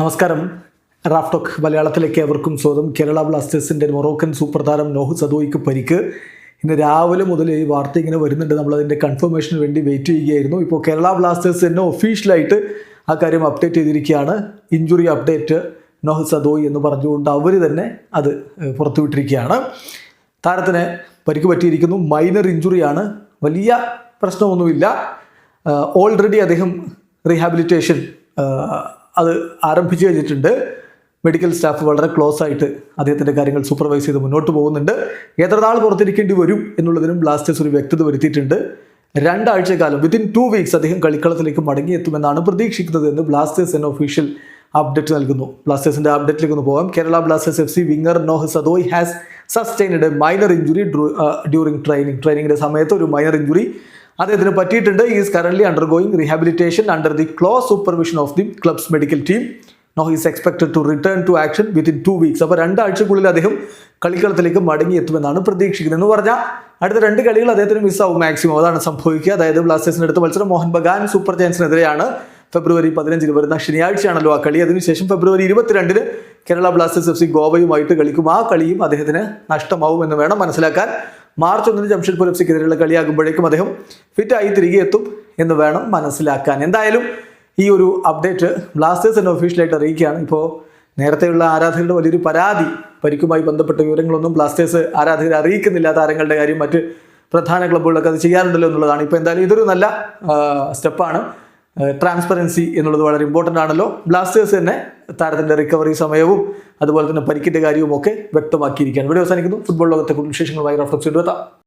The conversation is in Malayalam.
നമസ്കാരം. റാഫ്ടോക്ക് മലയാളത്തിലേക്ക് ഏവർക്കും സ്വാഗതം. കേരള ബ്ലാസ്റ്റേഴ്സിന്റെ മൊറോക്കൻ സൂപ്പർ താരം നോഹു സദോയ്ക്ക് പരിക്ക്. ഇന്ന് രാവിലെ മുതൽ ഈ വാർത്ത ഇങ്ങനെ വരുന്നുണ്ട്. നമ്മളതിന്റെ കൺഫർമേഷന് വേണ്ടി വെയിറ്റ് ചെയ്യുകയായിരുന്നു. ഇപ്പോൾ കേരള ബ്ലാസ്റ്റേഴ്സ് തന്നെ ഒഫീഷ്യലായിട്ട് ആ കാര്യം അപ്ഡേറ്റ് ചെയ്തിരിക്കുകയാണ്. ഇഞ്ചുറി അപ്ഡേറ്റ് നോഹു സദോയ് എന്ന് പറഞ്ഞുകൊണ്ട് അവർ തന്നെ അത് പുറത്തുവിട്ടിരിക്കുകയാണ്. താരത്തിന് പരിക്ക് പറ്റിയിരിക്കുന്നു. മൈനർ ഇഞ്ചുറിയാണ് വലിയ പ്രശ്നമൊന്നുമില്ല. ഓൾറെഡി അദ്ദേഹം റീഹാബിലിറ്റേഷൻ അത് ആരംഭിച്ചു കഴിഞ്ഞിട്ടുണ്ട്. മെഡിക്കൽ സ്റ്റാഫ് വളരെ ക്ലോസ് ആയിട്ട് അദ്ദേഹത്തിന്റെ കാര്യങ്ങൾ സൂപ്പർവൈസ് ചെയ്ത് മുന്നോട്ട് പോകുന്നുണ്ട്. എത്ര നാൾ പുറത്തിരിക്കേണ്ടി വരും എന്നുള്ളതിനും ബ്ലാസ്റ്റേഴ്സ് ഒരു വ്യക്തത വരുത്തിയിട്ടുണ്ട്. രണ്ടാഴ്ച കാലം വിത്തിൻ ടു വീക്സ് അദ്ദേഹം കളിക്കളത്തിലേക്ക് മടങ്ങിയെത്തുമെന്നാണ് പ്രതീക്ഷിക്കുന്നത് എന്ന് ബ്ലാസ്റ്റേഴ്സ് എന്ന ഒഫീഷ്യൽ അപ്ഡേറ്റ് നൽകുന്നു. ബ്ലാസ്റ്റേഴ്സിന്റെ അപ്ഡേറ്റിലേക്ക് ഒന്ന് പോകാം. Kerala Blasters F C winger Noah Sadaoui has sustained minor injury during training ട്രെയിനിങ്ങിന്റെ സമയത്ത് ഒരു മൈനർ ഇഞ്ചുറി അദ്ദേഹത്തിന് പറ്റിയിട്ടുണ്ട്. Is current undergoing rehabilitation under the close supervision of the club's medical team Noah is expected to return to action within two weeks അപ്പോൾ രണ്ടാഴ്ചക്കുള്ളിൽ അദ്ദേഹം കളിക്കളത്തിലേക്ക് മടങ്ങിയെത്തുമെന്നാണ് പ്രതീക്ഷിക്കുന്നത്. എന്ന് പറഞ്ഞാൽ അടുത്ത രണ്ട് കളികൾ അദ്ദേഹത്തിന് മിസ്സാവും മാക്സിമം അതാണ് സംഭവിക്കുക. അതായത് ബ്ലാസ്റ്റേഴ്സിന് അടുത്ത മത്സരം മോഹൻ ബഗാൻ സൂപ്പർ ജയൻസിനെതിരെയാണ് ഫെബ്രുവരി പതിനഞ്ചിന് വരുന്ന ശനിയാഴ്ചയാണല്ലോ ആ കളി. അതിനുശേഷം ഫെബ്രുവരി ഇരുപത്തിരണ്ടിന് കേരള ബ്ലാസ്റ്റേഴ്സ് എഫ് സി ഗോവയുമായിട്ട് കളിക്കും. ആ കളിയും അദ്ദേഹത്തിന് നഷ്ടമാവും എന്ന് വേണം മനസ്സിലാക്കാൻ. മാർച്ച് ഒന്നിന് ജംഷഡ്പൂർ എഫ് സിക്കെതിരെയുള്ള കളിയാകുമ്പോഴേക്കും അദ്ദേഹം ഫിറ്റായി തിരികെ എത്തും എന്ന് വേണം മനസ്സിലാക്കാൻ. എന്തായാലും ഈ ഒരു അപ്ഡേറ്റ് ബ്ലാസ്റ്റേഴ്സ് എന്നെ ഒഫീഷ്യലായിട്ട് അറിയിക്കുകയാണ്. ഇപ്പോൾ നേരത്തെയുള്ള ആരാധകരുടെ വലിയൊരു പരാതി പരിക്കുമായി ബന്ധപ്പെട്ട വിവരങ്ങളൊന്നും ബ്ലാസ്റ്റേഴ്സ് ആരാധകരെ അറിയിക്കുന്നില്ല. താരങ്ങളുടെ കാര്യം മറ്റ് പ്രധാന ക്ലബ്ബുകളൊക്കെ അത് ചെയ്യാറുണ്ടല്ലോ എന്നുള്ളതാണ്. ഇപ്പോൾ എന്തായാലും ഇതൊരു നല്ല സ്റ്റെപ്പാണ്. ട്രാൻസ്പെറൻസി എന്നുള്ളത് വളരെ ഇമ്പോർട്ടന്റ് ആണല്ലോ. ബ്ലാസ്റ്റേഴ്സ് തന്നെ താരത്തിന്റെ റിക്കവറി സമയവും അതുപോലെ തന്നെ പരിക്കിന്റെ കാര്യവും ഒക്കെ വ്യക്തമാക്കിയിരിക്കുകയാണ്. ഇവിടെ അവസാനിക്കുന്നു. ഫുട്ബോൾ ലോകത്തെ വിശേഷങ്ങൾ വിശേഷങ്ങളുമായി റഫ്ലക്സ് എത്താം